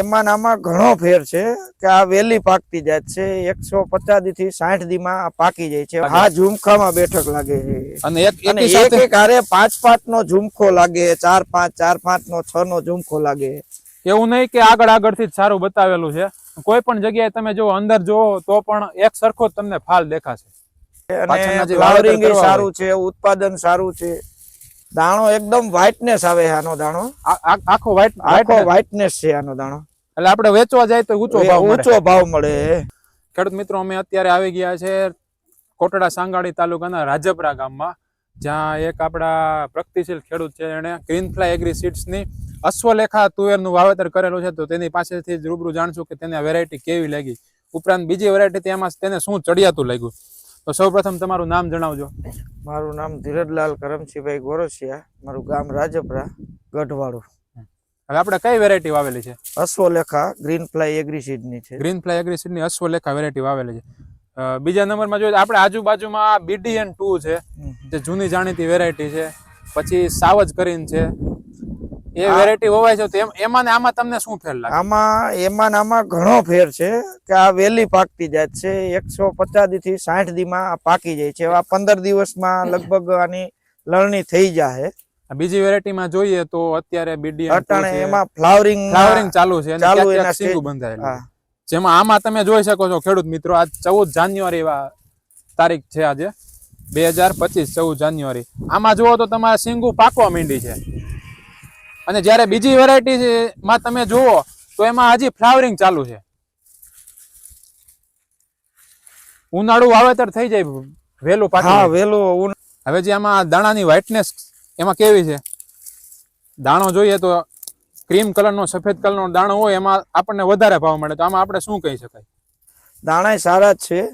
એમાં આમાં ઘણો ફેર છે કે આ વેલી પાકતી જાત છે એકસો પચાસથી સાઠ દી માં પાકી જાય છે. આ ઝુમખામાં બેઠક લાગે છે. અને એક એક હારે પાંચ પાંચ નો ઝુમખો લાગે ચાર પાંચ ચાર પાંચ નો છ નો ઝુમખો લાગે. એવું નહીં કે આગળ આગળથી જ સારું બતાવેલું છે. કોઈ પણ જગ્યાએ તમે જો અંદર જોવો તો પણ એક સરખો તમને ફાલ દેખાશે. અને સારું છે ઉત્પાદન સારું છે. દાણો એકદમ વ્હાઇટનેસ આવે આનો દાણો. આખો વ્હાઇટ આખો વ્હાઇટનેસ છે આનો દાણો. એટલે આપણે વેચવા જાય તો ઊંચો ભાવ ઊંચો ભાવ મળે. ખેડૂત મિત્રો અમે અત્યારે આવી ગયા છે કોટડા સાંગાડી તાલુકાના રાજપરા ગામમાં જ્યાં એક આપણા પ્રગતિશીલ ખેડૂત છે. એણે ગ્રીન ફ્લાય એગ્રી સીડ્સની અશ્વલેખા તુવેરનું વાવેતર કરેલું છે. તો તેની પાસેથી જ રૂબરૂ જાણશું કે તેને વેરાયટી કેવી લાગી. ઉપરાંત બીજી વેરાયટી તેમાં તેને શું ચડિયાતું લાગ્યું. તો સૌપ્રથમ તમારું નામ જણાવજો. મારું નામ ધીરજલાલ કરમસિંહભાઈ ગોરસિયા. મારું ગામ રાજપરા ગઢવાળું હવે આપણે કઈ વેરાયટી વાવેલી છે? અશ્વલેખા ગ્રીન ફ્લાય એગ્રીસીડની છે. ગ્રીન ફ્લાય એગ્રીસીડની અશ્વલેખા વેરાયટી વાવેલી છે. બીજા નંબરમાં જોઈએ આપણે આજુબાજુમાં બીડીએન ટુ છે. જે જૂની જાણીતી વેરાયટી છે. પછી સાવજ કરીને છે. એ વેરાયટી હોવાય છે તો એમ- એમાં ને આમાં તમને શું ફેર લાગે? આમાં એમાં ને આમાં ઘણો ફેર છે કે આ વેલી પાકતી જાત છે એકસો પચાસથી સાઠ દી માં આ પાકી જાય છે. આ પંદર દિવસમાં લગભગ આની લણણી થઈ જાય આ બીજી વેરાયટીમાં જોઈએ તો અત્યારે બીડી અટાણે એમાં ફ્લાવરિંગ ફ્લાવરિંગ ચાલુ છે ચાલુ એના સીંગું બંધાયેલું જેમાં આમાં તમે જોઈ શકો છો ખેડૂત મિત્રો આજ ચૌદ જાન્યુઆરી વા- તારીખ છે આજે. બે હજાર પચીસ ચૌદ જાન્યુઆરી. આમાં જુઓ તો તમારે સિંગુ પાકવા માંડી છે. અને જ્યારે બીજી વેરાયટી માં તમે જુઓ તો એમાં હજી ફ્લાવરિંગ ચાલુ છે. ઉનાળું વાવેતર થઈ જાય વહેલું પાછું ઉન- હવે જે આમાં દાણાની વ્હાઇટનેસ એમાં કેવી છે? દાણો જોઈએ તો ક્રીમ કલરનો સફેદ કલરનો દાણો હોય એમાં આપણને વધારે ભાવ મળે. તો આમાં આપણે શું કહી શકાય? દાણા સારા જ છે.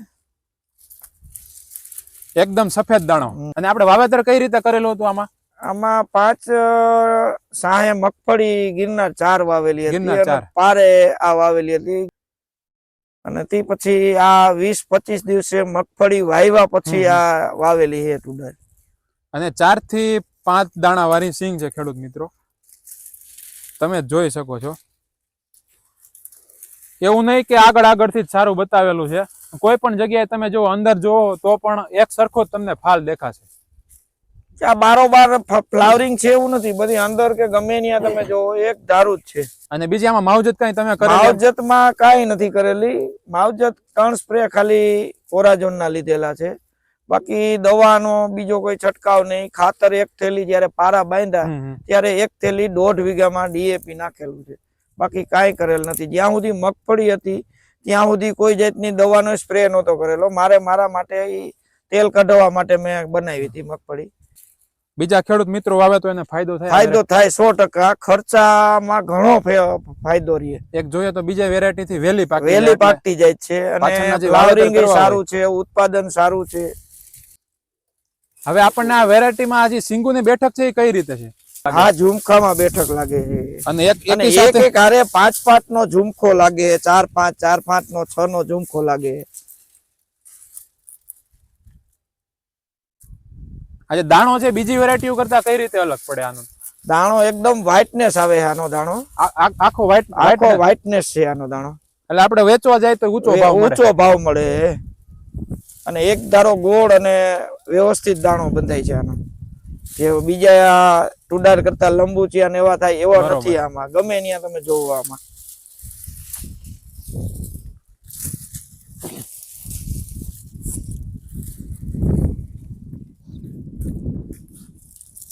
એકદમ સફેદ દાણો. અને આપણે વાવેતર કઈ રીતે કરેલું હતું આમાં? આમાં પાંચ સાહે મગફળી ગિરનાર ચાર વાવેલી હતી. પારે આ વાવેલી હતી. અને તે પછી આ વીસ પચીસ દિવસે મગફળી વાવ્યા પછી આ વાવેલી છે તુડર અને ચારથી પાંચ દાણા વાળી સિંગ છે ખેડૂત મિત્રો. તમે જોઈ શકો છો. એવું નહીં કે આગળ આગળથી જ સારું બતાવેલું છે. કોઈ પણ જગ્યાએ તમે જો અંદર જોવો તો પણ એક સરખો જ તમને ફાલ દેખાશે. આ બારોબાર ફ્લાવરિંગ છે એવું નથી. બધી અંદર કે ગમે ત્યાં તમે જો એક ધારું જ છે. અને બીજી આમાં માવજત કઈ તમે માવજતમાં કઈ નથી કરેલી. માવજત ત્રણ સ્પ્રે ખાલી કોરાજોન ના લીધેલા છે. બાકી દવાનો બીજો કોઈ છટકાવ નહીં. ખાતર એક થેલી જયારે પારા બાંધ્યા. ત્યારે એક થેલી દોઢ વીઘામાં ડીએપી નાખેલું છે. બાકી કાંઈ કરેલ નથી. જ્યાં સુધી મગફળી હતી ત્યાં સુધી કોઈ જાતની દવાનો સ્પ્રે નહોતો કરેલો. મારે મારા માટે તેલ કઢવા માટે મેં બનાવી હતી મગફળી. બીજા ખેડૂત મિત્રો વાવે તો એને ફાયદો થાય ફાયદો થાય સો ટકા. ખર્ચામાં ઘણો ફાયદો રહે. એક જોઈએ તો બીજા વેરાયટી થી વેલી પાકી વેલી પાકતી જાય છે અને ફ્લાવરિંગ સારું છે ઉત્પાદન સારું છે. હવે આપણને આ વેરાયટીમાં સિંગુ ની બેઠક છે એ કઈ રીતે છે? હા ઝુમખામાં બેઠક લાગે છે. અને એક અને એક સાથે એક હારે પાંચ પાંચ નો ઝુમખો લાગે ચાર પાંચ ચાર પાંચ નો છ નો ઝુમખો લાગે. આજે દાણો છે બીજી વેરાયટીઓ કરતા કઈ રીતે અલગ પડે આનો? દાણો એકદમ વ્હાઇટનેસ આવે છે આનો દાણો. આખો વ્હાઇટ આખો વ્હાઇટનેસ છે આનો દાણો. એટલે આપણે વેચવા જાય તો ઊંચો ભાવ મળે. ઊંચો ભાવ મળે. અને એક ધારો ગોળ અને વ્યવસ્થિત દાણો બંધાય છે આનો. જે બીજા ટુડાર કરતા લંબુચિયા ને એવા થાય એવા નથી આમાં. ગમે ત્યાં તમે જોવો આમાં.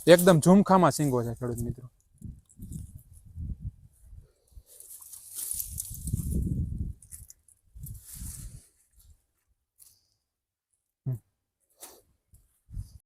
એકદમ ઝુમખામાં સિંગો છે ખેડૂત મિત્રો.